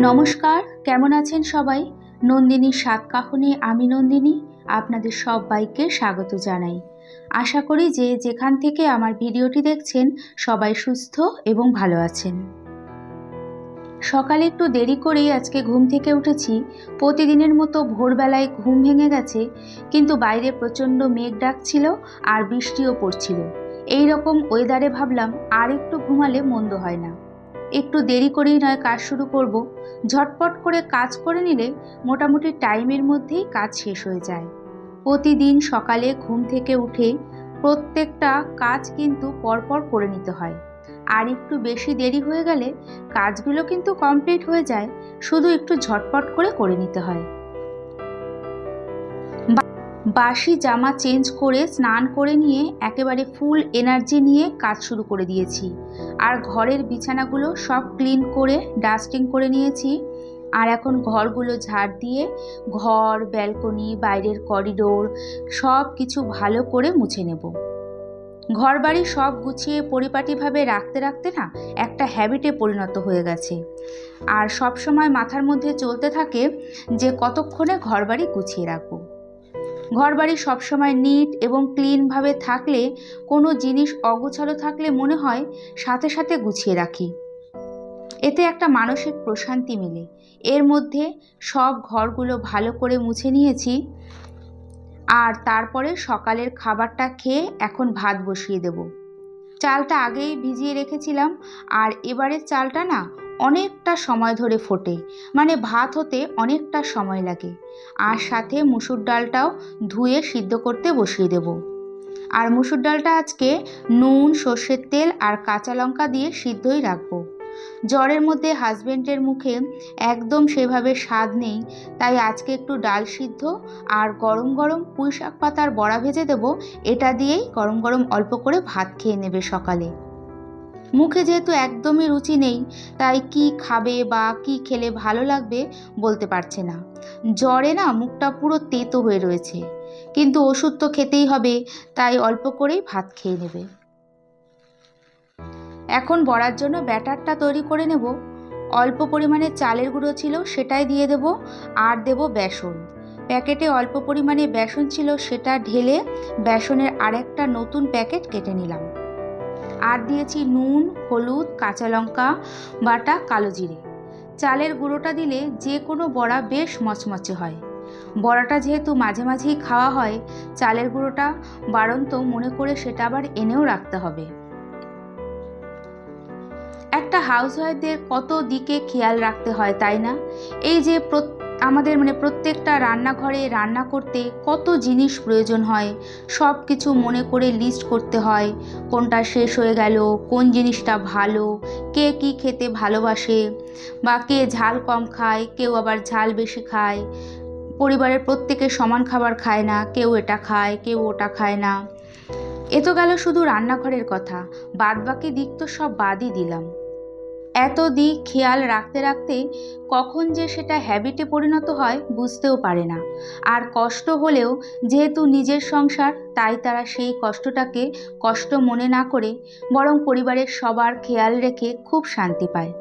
নমস্কার, কেমন আছেন সবাই? নন্দিনীর সাত কাহনে, আমি নন্দিনী, আপনাদের সবাইকে স্বাগত জানাই। আশা করি যে যেখান থেকে আমার ভিডিওটি দেখছেন, সবাই সুস্থ এবং ভালো আছেন। সকালে একটু দেরি করেই আজকে ঘুম থেকে উঠেছি। প্রতিদিনের মতো ভোরবেলায় ঘুম ভেঙে গেছে, কিন্তু বাইরে প্রচণ্ড মেঘ ডাকছিল আর বৃষ্টিও পড়ছিল। এই রকম ওয়েদারে ভাবলাম, আর একটু ঘুমালে মন্দ হয় না। একটু দেরি করেই নয় কাজ শুরু করব। ঝটপট করে কাজ করে নিলে মোটামুটি টাইমের মধ্যেই কাজ শেষ হয়ে যায়। প্রতিদিন সকালে ঘুম থেকে উঠে প্রত্যেকটা কাজ কিন্তু পরপর করে নিতে হয়। আর একটু বেশি দেরি হয়ে গেলে কাজগুলো কিন্তু কমপ্লিট হয়ে যায়। শুধু একটু ঝটপট করে করে নিতে হয়। বাসি জামা চেঞ্জ করে, স্নান করে নিয়ে একেবারে ফুল এনার্জি নিয়ে কাজ শুরু করে দিয়েছি। আর ঘরের বিছানাগুলো সব ক্লিন করে, ডাস্টিং করে নিয়েছি। আর এখন ঘরগুলো ঝাড় দিয়ে ঘর, ব্যালকনি, বাইরের করিডোর সব কিছু ভালো করে মুছে নেব। ঘর বাড়ি সব গুছিয়ে পরিপাটিভাবে রাখতে রাখতে না একটা হ্যাবিটে পরিণত হয়ে গেছে। আর সব সময় মাথার মধ্যে চলতে থাকে যে কতক্ষণে ঘর বাড়ি গুছিয়ে রাখব। ঘরবাড়ি সবসময় নিট এবং ক্লিনভাবে থাকলে, কোনো জিনিস অগোছালো থাকলে মনে হয় সাথে সাথে গুছিয়ে রাখি। এতে একটা মানসিক প্রশান্তি মেলে। এর মধ্যে সব ঘরগুলো ভালো করে মুছে নিয়েছি। আর তারপরে সকালের খাবারটা খেয়ে এখন ভাত বসিয়ে দেব। চালটা আগেই ভিজিয়ে রেখেছিলাম, আর এবারের চালটা না অনেকটা সময় ধরে ফোটে। মানে ভাত হতে অনেকটা সময় লাগে। আর সাথে মুসুর ডালটাও ধুয়ে সিদ্ধ করতে বসিয়ে দেব। আর মুসুর ডালটা আজকে নুন, সর্ষের তেল আর কাঁচা লঙ্কা দিয়ে সিদ্ধই রাখব। জ্বরের মধ্যে হাজবেন্ডের মুখে একদম সেভাবে স্বাদ নেই, তাই আজকে একটু ডাল সিদ্ধ আর গরম গরম পুঁই শাক পাতার বড়া ভেজে দেব। এটা দিয়েই গরম গরম অল্প করে ভাত খেয়ে নেবে সকালে। মুখে যেহেতু একদমই রুচি নেই, তাই কি খাবে বা কি খেলে ভালো লাগবে বলতে পারছে না। জ্বরে না মুখটা পুরো তেতো হয়ে রয়েছে। কিন্তু ওষুধ তো খেতেই হবে, তাই অল্প করেই ভাত খেয়ে নেবে। এখন বড়ার জন্য ব্যাটারটা তৈরি করে নেব। অল্প পরিমাণে চালের গুঁড়ো ছিল সেটাই দিয়ে দেব, আর দেব বেসন। প্যাকেটে অল্প পরিমাণে বেসন ছিল সেটা ঢেলে বেসনের আরেকটা নতুন প্যাকেট কেটে নিলাম। আর দিয়েছি নুন, হলুদ, কাঁচা লঙ্কা, বাটা, কালো জিরে। চালের গুঁড়োটা দিলে যে কোনো বড়া বেশ মচমচে হয়। বড়াটা যেহেতু মাঝে মাঝেই খাওয়া হয়, চালের গুঁড়োটা বাড়ন্ত মনে করে সেটা আবার এনেও রাখতে হবে। একটা হাউসওয়াইফদের কত দিকে খেয়াল রাখতে হয়, তাই না? এই যে আমাদের মানে প্রত্যেকটা রান্নাঘরে রান্না করতে কত জিনিস প্রয়োজন হয়, সব কিছু মনে করে লিস্ট করতে হয়, কোনটা শেষ হয়ে গেল, কোন জিনিসটা ভালো, কে কি খেতে ভালোবাসে, বা কে ঝাল কম খায়, কেউ আবার ঝাল বেশি খায়, পরিবারের প্রত্যেকে সমান খাবার খায় না, কেউ এটা খায়, কেউ ওটা খায় না। এ তো গেল শুধু রান্নাঘরের কথা, বাদবাকি দিক তো সব বাদই দিলাম। এত দিক খেয়াল রাখতে রাখতে কখন যে সেটা হ্যাবিটে পরিণত হয় বুঝতেও পারে না। আর কষ্ট হলেও যেহেতু নিজের সংসার, তাই তারা সেই কষ্টটাকে কষ্ট মনে না করে বরং পরিবারের সবার খেয়াল রেখে খুব শান্তি পায়।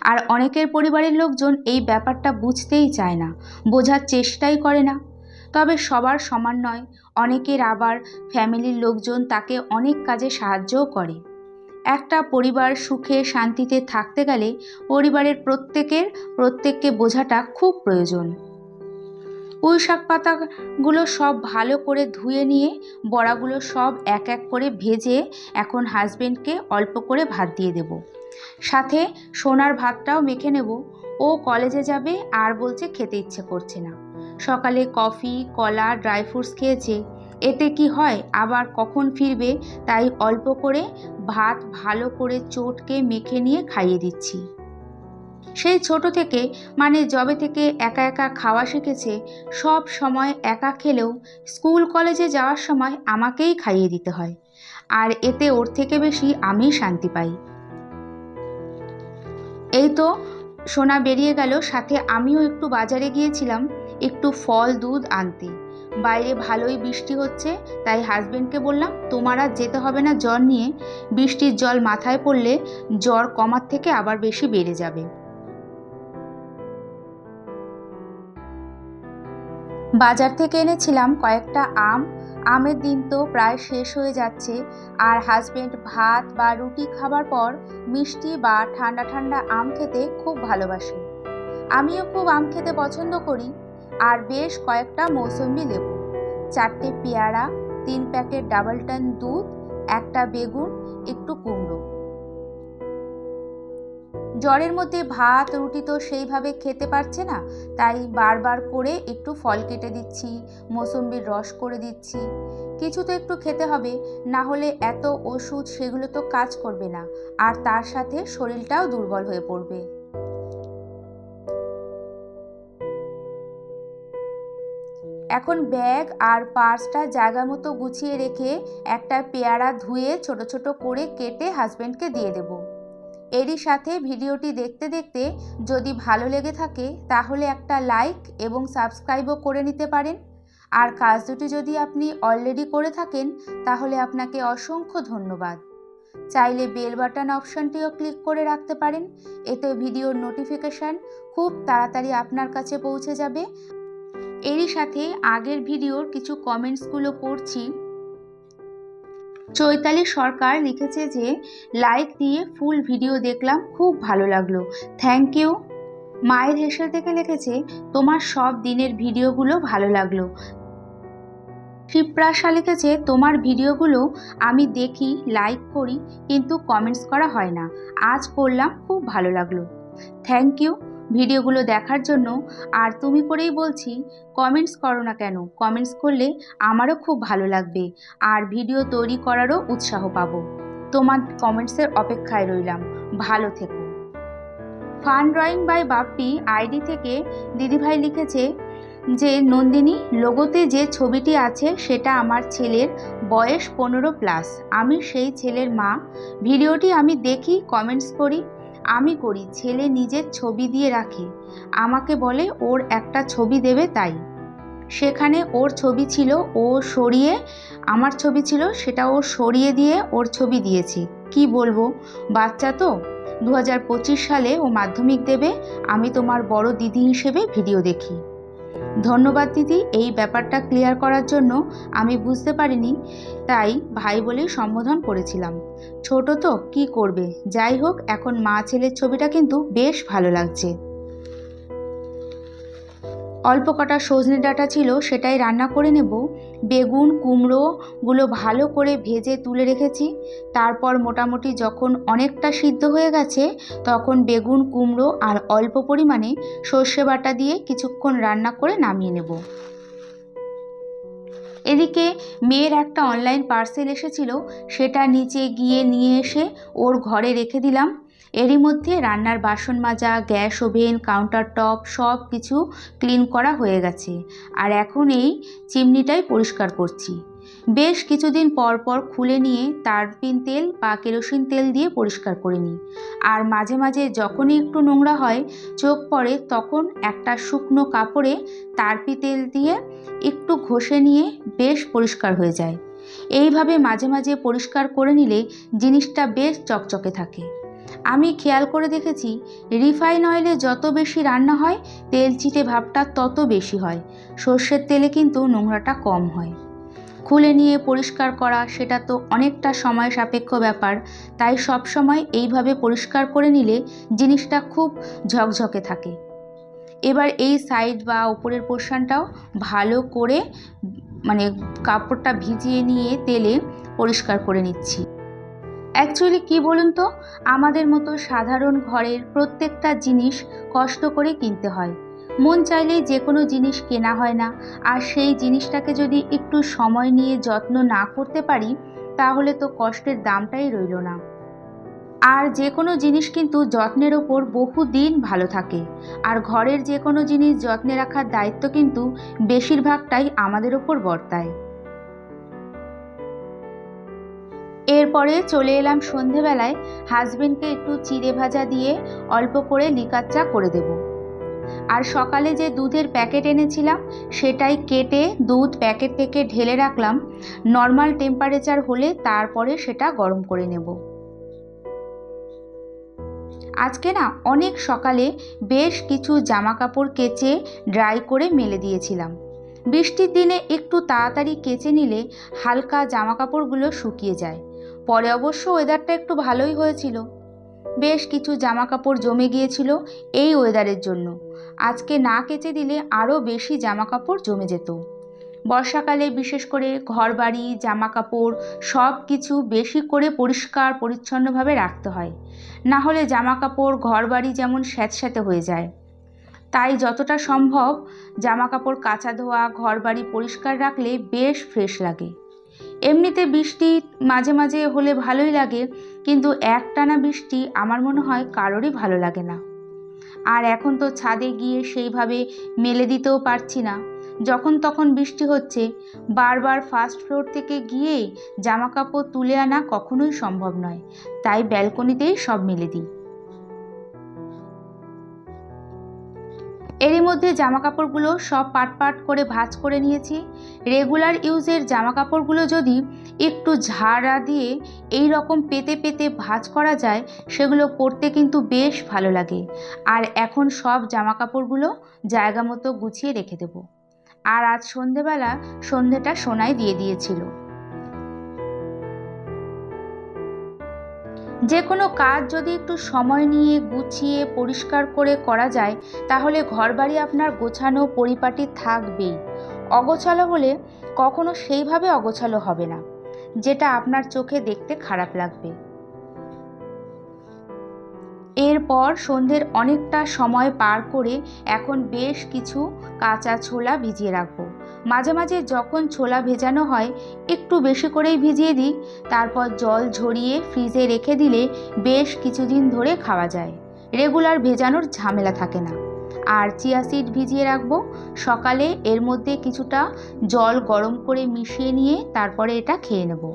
আর অনেকের পরিবারের লোকজন এই ব্যাপারটা বুঝতেই চায় না, বোঝার চেষ্টাই করে না। তবে সবার সমান নয়, অনেকের আবার ফ্যামিলির লোকজন তাকে অনেক কাজে সাহায্যও করে। একটা পরিবার সুখে শান্তিতে থাকতে গেলে পরিবারের প্রত্যেকের, প্রত্যেককে বোঝাটা খুব প্রয়োজন। পুঁই শাক পাতাগুলো সব ভালো করে ধুয়ে নিয়ে, বড়াগুলো সব এক এক করে ভেজে এখন হাজবেন্ডকে অল্প করে ভাত দিয়ে দেব। সাথে সোনার ভাতটাও মেখে নেব। ও কলেজে যাবে আর বলছে খেতে ইচ্ছে করছে না। সকালে কফি, কলা, ড্রাই ফ্রুটস খেয়েছে। এতে কি হয়? আবার কখন ফিরবে? তাই অল্প করে ভাত ভালো করে চটকে মেখে নিয়ে খাইয়ে দিচ্ছি। সেই ছোট থেকে মানে জবে থেকে একা একা খাওয়া শিখেছে, সব সময় একা খেলেও স্কুল কলেজে যাওয়ার সময় আমাকেই খাইয়ে দিতে হয়। আর এতে ওর থেকে বেশি আমি শান্তি পাই। এই তো সোনা বেরিয়ে গেল, সাথে আমিও একটু বাজারে গিয়েছিলাম, একটু ফল দুধ আনতে। বাইরে ভালোই বৃষ্টি হচ্ছে, তাই হাজব্যান্ডকে বললাম, তোমার আর যেতে হবে না জ্বর নিয়ে। বৃষ্টির জল মাথায় পড়লে জ্বর কমার থেকে আবার বেশি বেড়ে যাবে। বাজার থেকে এনেছিলাম কয়েকটা আম। আমের দিন তো প্রায় শেষ হয়ে যাচ্ছে। আর হাজব্যান্ড ভাত বা রুটি খাবার পর মিষ্টি বা ঠান্ডা ঠান্ডা আম খেতে খুব ভালোবাসে। আমিও খুব আম খেতে পছন্দ করি। আর বেশ কয়েকটা মৌসুম্বি লেবু। চারটে পেয়ারা, তিন প্যাকেট ডাবল টান দুধ, একটা বেগুন, একটু কুমড়ো। জ্বরের মধ্যে ভাত, রুটি তো সেইভাবে খেতে পারছে না, তাই বারবার করে একটু ফল কেটে দিচ্ছি মৌসুম্বির রস করে দিচ্ছি। কিছু তো একটু খেতে হবে, না হলে এত ওষুধ সেগুলো তো কাজ করবে না, আর তার সাথে শরীরটাও দুর্বল হয়ে পড়বে। এখন ব্যাগ আর পার্সটা জায়গা মতো গুছিয়ে রেখে একটা পেয়ারা ধুয়ে ছোট ছোট করে কেটে হাজব্যান্ডকে দিয়ে দেব। এরই সাথে ভিডিওটি দেখতে দেখতে যদি ভালো লেগে থাকে, তাহলে একটা লাইক এবং সাবস্ক্রাইবও করে নিতে পারেন। আর কাজ দুটি যদি আপনি অলরেডি করে থাকেন, তাহলে আপনাকে অসংখ্য ধন্যবাদ। চাইলে বেল বাটন অপশানটিও ক্লিক করে রাখতে পারেন। এতে ভিডিওর নোটিফিকেশান খুব তাড়াতাড়ি আপনার কাছে পৌঁছে যাবে। এরই সাথে আগের ভিডিওর কিছু কমেন্টসগুলো পড়ছি। চৈতালি সরকার লিখেছে যে, লাইক দিয়ে ফুল ভিডিও দেখলাম, খুব ভালো লাগল। Thank you. মায়ের হেসেল থেকে লিখেছে, তোমার সব দিনের ভিডিওগুলো ভালো লাগল। শিপ্রাশা লিখেছে, তোমার ভিডিওগুলো আমি দেখি, লাইক করি, কিন্তু কমেন্টস করা হয় না। আজ করলাম, খুব ভালো লাগল। Thank you. ভিডিওগুলো দেখার জন্য, আর তুমি করেই বলছি কমেন্টস করো না কেন? কমেন্টস করলে আমারও খুব ভালো লাগবে, আর ভিডিও তৈরি করারও উৎসাহ পাবো। তোমার কমেন্টসের অপেক্ষায় রইলাম। ভালো থেকো। Fun drawing by Bappi ID থেকে দিদিভাই লিখেছে যে, নন্দিনী, লোগোতে যে ছবিটি আছে সেটা আমার ছেলের বয়স পনেরো প্লাস আমি সেই ছেলের মা। ভিডিওটি আমি দেখি কমেন্টস করি আমি করি, ছেলে নিজের ছবি দিয়ে রাখে। আমাকে বলে, ওর একটা ছবি দেবে তাই। সেখানে ওর ছবি ছিল, ও সরিয়ে, আমার ছবি ছিল, সেটা ও সরিয়ে দিয়ে ওর ছবি দিয়েছে। কি বলব? বাচ্চা তো। দু হাজার পঁচিশ সালে ও মাধ্যমিক দেবে, আমি তোমার বড় দিদি হিসেবে ভিডিও দেখি। ধন্যবাদ দিদি, এই ব্যাপারটা ক্লিয়ার করার জন্য আমি বুঝতে পারিনি, তাই ভাই বলেই সম্বোধন করেছিলাম। ছোট তো, কি করবে? যাই হোক, এখন মা ছেলের ছবিটা কিন্তু বেশ ভালো লাগছে। অল্প কটা সজনে ডাঁটা ছিল, সেটাই রান্না করে নেব। বেগুন কুমড়োগুলো ভালো করে ভেজে তুলে রেখেছি। তারপর মোটামুটি যখন অনেকটা সিদ্ধ হয়ে গেছে, তখন বেগুন, কুমড়ো আর অল্প পরিমাণে সর্ষে বাটা দিয়ে কিছুক্ষণ রান্না করে নামিয়ে নেব। এদিকে মেয়ের একটা অনলাইন পার্সেল এসেছিল, সেটা নিচে গিয়ে নিয়ে এসে ওর ঘরে রেখে দিলাম। এরই মধ্যে রান্নার বাসন মাজা, গ্যাস ওভেন কাউন্টার টপ সব কিছু ক্লিন করা হয়ে গেছে। আর এখন এই চিমনিটাই পরিষ্কার করছি। বেশ কিছুদিন পর পর খুলে নিয়ে তারপিন তেল বা কেরোসিন তেল দিয়ে পরিষ্কার করে নিই। আর মাঝে মাঝে যখনই একটু নোংরা হয়, চোখ পড়ে, তখন একটা শুকনো কাপড়ে তারপি তেল দিয়ে একটু ঘষে নিয়ে বেশ পরিষ্কার হয়ে যায়। এইভাবে মাঝে মাঝে পরিষ্কার করে নিলে জিনিসটা বেশ চকচকে থাকে। আমি খেয়াল করে দেখেছি, রিফাইন অয়েলে যত বেশি রান্না হয়, তেল চিটে ভাবটা তত বেশি হয়। সর্ষের তেলে কিন্তু নোংরাটা কম হয়। খুলে নিয়ে পরিষ্কার করা সেটা তো অনেকটা সময় সাপেক্ষ ব্যাপার, তাই সব সময় এইভাবে পরিষ্কার করে নিলে জিনিসটা খুব ঝকঝকে থাকে। এবার এই সাইড বা উপরের পোর্শনটাও ভালো করে মানে কাপড়টা ভিজিয়ে নিয়ে তেলে পরিষ্কার করে নিচ্ছি। অ্যাকচুয়ালি কি বলুন তো? আমাদের মতো সাধারণ ঘরের প্রত্যেকটা জিনিস কষ্ট করে কিনতে হয়। মন চাইলেই যে কোনো জিনিস কেনা হয় না। আর সেই জিনিসটাকে যদি একটু সময় নিয়ে যত্ন না করতে পারি, তাহলে তো কষ্টের দামটাই রইল না। আর যে কোনো জিনিস কিন্তু যত্নের ওপর বহু দিন ভালো থাকে। আর ঘরের যে কোনো জিনিস যত্নে রাখার দায়িত্ব কিন্তু বেশিরভাগটাই আমাদের ওপর বর্তায়। এরপরে চলে এলাম সন্ধেবেলায় হাজবেন্ডকে একটু চিড়ে ভাজা দিয়ে অল্প করে লিকার চা করে দেব। আর সকালে যে দুধের প্যাকেট এনেছিলাম, সেটাই কেটে দুধ প্যাকেট থেকে ঢেলে রাখলাম নর্মাল টেম্পারেচার হলে তারপরে সেটা গরম করে নেব। আজকে না অনেক সকালে বেশ কিছু জামা কাপড় কেচে ড্রাই করে মেলে দিয়েছিলাম। বৃষ্টির দিনে একটু তাড়াতাড়ি কেচে নিলে হালকা জামা কাপড়গুলো শুকিয়ে যায়। পরে অবশ্য ওয়েদারটা একটু ভালোই হয়েছিল। বেশ কিছু জামা কাপড় জমে গিয়েছিল এই ওয়েদারের জন্য। আজকে না কেচে দিলে আরও বেশি জামা কাপড় জমে যেত। বর্ষাকালে বিশেষ করে ঘরবাড়ি জামা কাপড় সব কিছু বেশি করে পরিষ্কার, পরিচ্ছন্নভাবে রাখতে হয়। না হলে জামা কাপড় ঘরবাড়ি যেমন স্যাঁতস্যাঁতে হয়ে যায়। তাই যতটা সম্ভব জামা কাপড় কাচা ধোয়া, ঘরবাড়ি পরিষ্কার রাখলে বেশ ফ্রেশ লাগে। এমনিতে বৃষ্টি মাঝে মাঝে হলে ভালোই লাগে, কিন্তু একটানা বৃষ্টি আমার মনে হয় কারোরই ভালো লাগে না। আর এখন তো ছাদে গিয়ে সেইভাবে মেলে দিতেও পারছি না। যখন তখন বৃষ্টি হচ্ছে, বারবার ফার্স্ট ফ্লোর থেকে গিয়েই জামাকাপড় তুলে আনা কখনোই সম্ভব নয়। তাই ব্যালকনিতেই সব মেলে দিই। এরই মধ্যে জামা কাপড়গুলো সব পাট পাট করে ভাঁজ করে নিয়েছি। রেগুলার ইউজের জামা কাপড়গুলো যদি একটু ঝাড়া দিয়ে এই রকম পেতে পেতে ভাঁজ করা যায়, সেগুলো পরতে কিন্তু বেশ ভালো লাগে। আর এখন সব জামা কাপড়গুলো জায়গা মতো গুছিয়ে রেখে দেবো। আর আজ সন্ধেবেলা সন্ধেটা সোনায় দিয়ে দিয়েছিল। যে কোনো কাজ যদি একটু সময় নিয়ে গুছিয়ে, পরিষ্কার করে করা যায়, তাহলে ঘরবাড়ি আপনার গোছানো পরিপাটি থাকবেই। অগোছালো হলে কখনো সেইভাবে অগোছালো হবে না, যেটা আপনার চোখে দেখতে খারাপ লাগবে। এরপর সন্ধ্যের অনেকটা সময় পার করে এখন বেশ কিছু কাঁচা ছোলা ভিজিয়ে রাখব। মাঝে মাঝে যখন ছোলা ভেজানো হয়, একটু বেশি করেই ভিজিয়ে দিই। তারপর জল ঝরিয়ে ফ্রিজে রেখে দিলে বেশ কিছুদিন ধরে খাওয়া যায়। রেগুলার ভেজানোর ঝামেলা থাকে না। আর চিয়া সিড ভিজিয়ে রাখব। সকালে এর মধ্যে কিছুটা জল গরম করে মিশিয়ে নিয়ে তারপরে এটা খেয়ে নেব।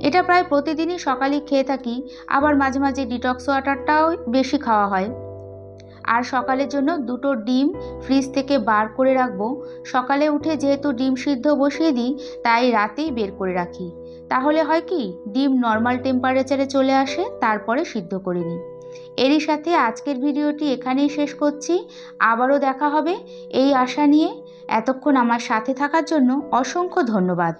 এটা প্রায় প্রতিদিনই সকালে খেয়ে থাকি। আবার মাঝে মাঝে ডিটক্স ওয়াটারটাও বেশি খাওয়া হয়। আর সকালের জন্য দুটো ডিম ফ্রিজ থেকে বার করে রাখব। সকালে উঠে যেহেতু ডিম সিদ্ধ বসিয়ে দিই, তাই রাতেই বের করে রাখি। তাহলে হয় কি, ডিম নর্মাল টেম্পারেচারে চলে আসে, তারপরে সিদ্ধ করে নিই। এরই সাথে আজকের ভিডিওটি এখানেই শেষ করছি। আবারও দেখা হবে। এই আশা নিয়ে এতক্ষণ আমার সাথে থাকার জন্য অসংখ্য ধন্যবাদ।